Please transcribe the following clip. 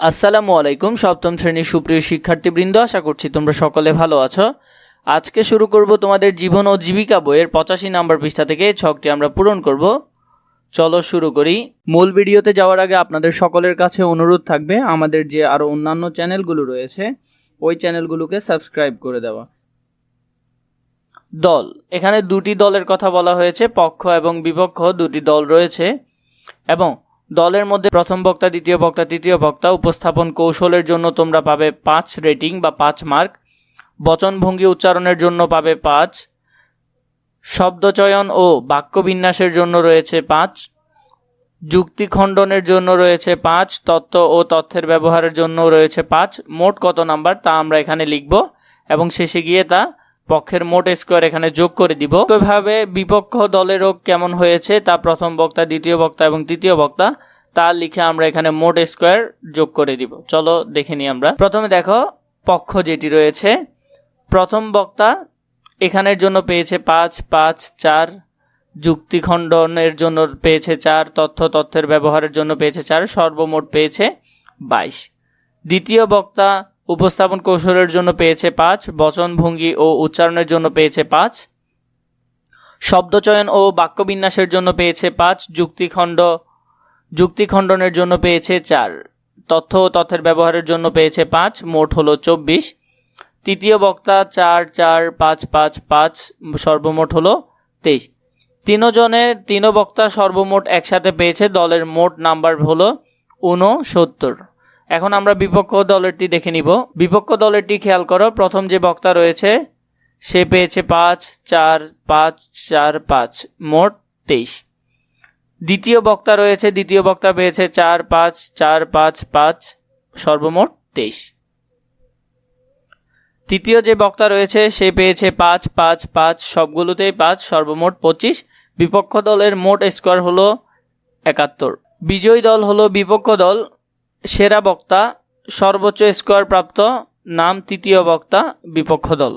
আসসালামু আলাইকুম, সপ্তম শ্রেণির সুপ্রিয় শিক্ষার্থীবৃন্দ, আশা করছি তোমরা সকলে ভালো আছো। আজকে শুরু করব তোমাদের জীবন ও জীবিকা বইয়ের পঁচাশি নাম্বার পৃষ্ঠা থেকে, ছকটি আমরা পূরণ করব। চলো শুরু করি। মূল ভিডিওতে যাওয়ার আগে আপনাদের সকলের কাছে অনুরোধ থাকবে, আমাদের যে আরও অন্যান্য চ্যানেলগুলো রয়েছে, ওই চ্যানেলগুলোকে সাবস্ক্রাইব করে দেওয়া। দল। এখানে দুটি দলের কথা বলা হয়েছে, পক্ষ এবং বিপক্ষ, দুটি দল রয়েছে। এবং দলের মধ্যে প্রথম বক্তা, দ্বিতীয় বক্তা, তৃতীয় বক্তা, উপস্থাপন কৌশলের জন্য তোমরা পাবে পাঁচ রেটিং বা পাঁচ মার্ক। বচনভঙ্গি উচ্চারণের জন্য পাবে পাঁচ। শব্দচয়ন ও বাক্যবিন্যাসের জন্য রয়েছে পাঁচ। যুক্তি খণ্ডনের জন্য রয়েছে পাঁচ। তত্ত্ব ও তথ্যের ব্যবহারের জন্য রয়েছে পাঁচ। মোট কত নাম্বার তা আমরা এখানে লিখব এবং শেষে গিয়ে তা পক্ষের মোট স্কোয়ার এখানে যোগ করে দিব। একইভাবে বিপক্ষ দলেরও কেমন হয়েছে, তা প্রথম বক্তা, দ্বিতীয় বক্তা এবং তৃতীয় বক্তা, তা লিখে আমরা এখানে মোট স্কোয়ার যোগ করে দিব। চলো দেখে নিই আমরা। প্রথমে দেখো পক্ষ যেটি রয়েছে। প্রথম বক্তা এখানের জন্য পেয়েছে পাঁচ পাঁচ, চার যুক্তি খণ্ডনের জন্য পেয়েছে চার, তথ্য, তথ্যের ব্যবহারের জন্য পেয়েছে চার, সর্বমোট পেয়েছে বাইশ। দ্বিতীয় বক্তা উপস্থাপন কৌশলের জন্য পেয়েছে পাঁচ, বচনভঙ্গি ও উচ্চারণের জন্য পেয়েছে পাঁচ। শব্দচয়ন ও বাক্যবিন্যাসের জন্য পেয়েছে পাঁচ, যুক্তিখণ্ড, যুক্তিখণ্ডনের জন্য পেয়েছে চার। তথ্য ও তথ্যের ব্যবহারের জন্য পেয়েছে পাঁচ, মোট হলো চব্বিশ। তৃতীয় বক্তা চার চার, পাঁচ পাঁচ পাঁচ, সর্বমোট হলো তেইশ। তিনজনের তিন বক্তা সর্বমোট একসাথে পেয়েছে, দলের মোট নাম্বার হলো ঊনসত্তর। এখন আমরা বিপক্ষ দলেরটি দেখে নিব। বিপক্ষ দলেরটি খেয়াল করো, প্রথম যে বক্তা রয়েছে, সে পেয়েছে পাঁচ, চার পাঁচ চার, পাঁচ, মোট তেইশ। দ্বিতীয় বক্তা রয়েছে, দ্বিতীয় বক্তা পেয়েছে চার, পাঁচ চার, পাঁচ পাঁচ, সর্বমোট তেইশ। তৃতীয় যে বক্তা রয়েছে, সে পেয়েছে পাঁচ পাঁচ পাঁচ, সবগুলোতেই পাঁচ, সর্বমোট পঁচিশ। বিপক্ষ দলের মোট স্কোয়ার হলো একাত্তর। বিজয়ী দল হলো বিপক্ষ দল সেরা বক্তা সর্বোচ্চ স্কোয়ার প্রাপ্ত নাম তৃতীয় বক্তা বিপক্ষ দল।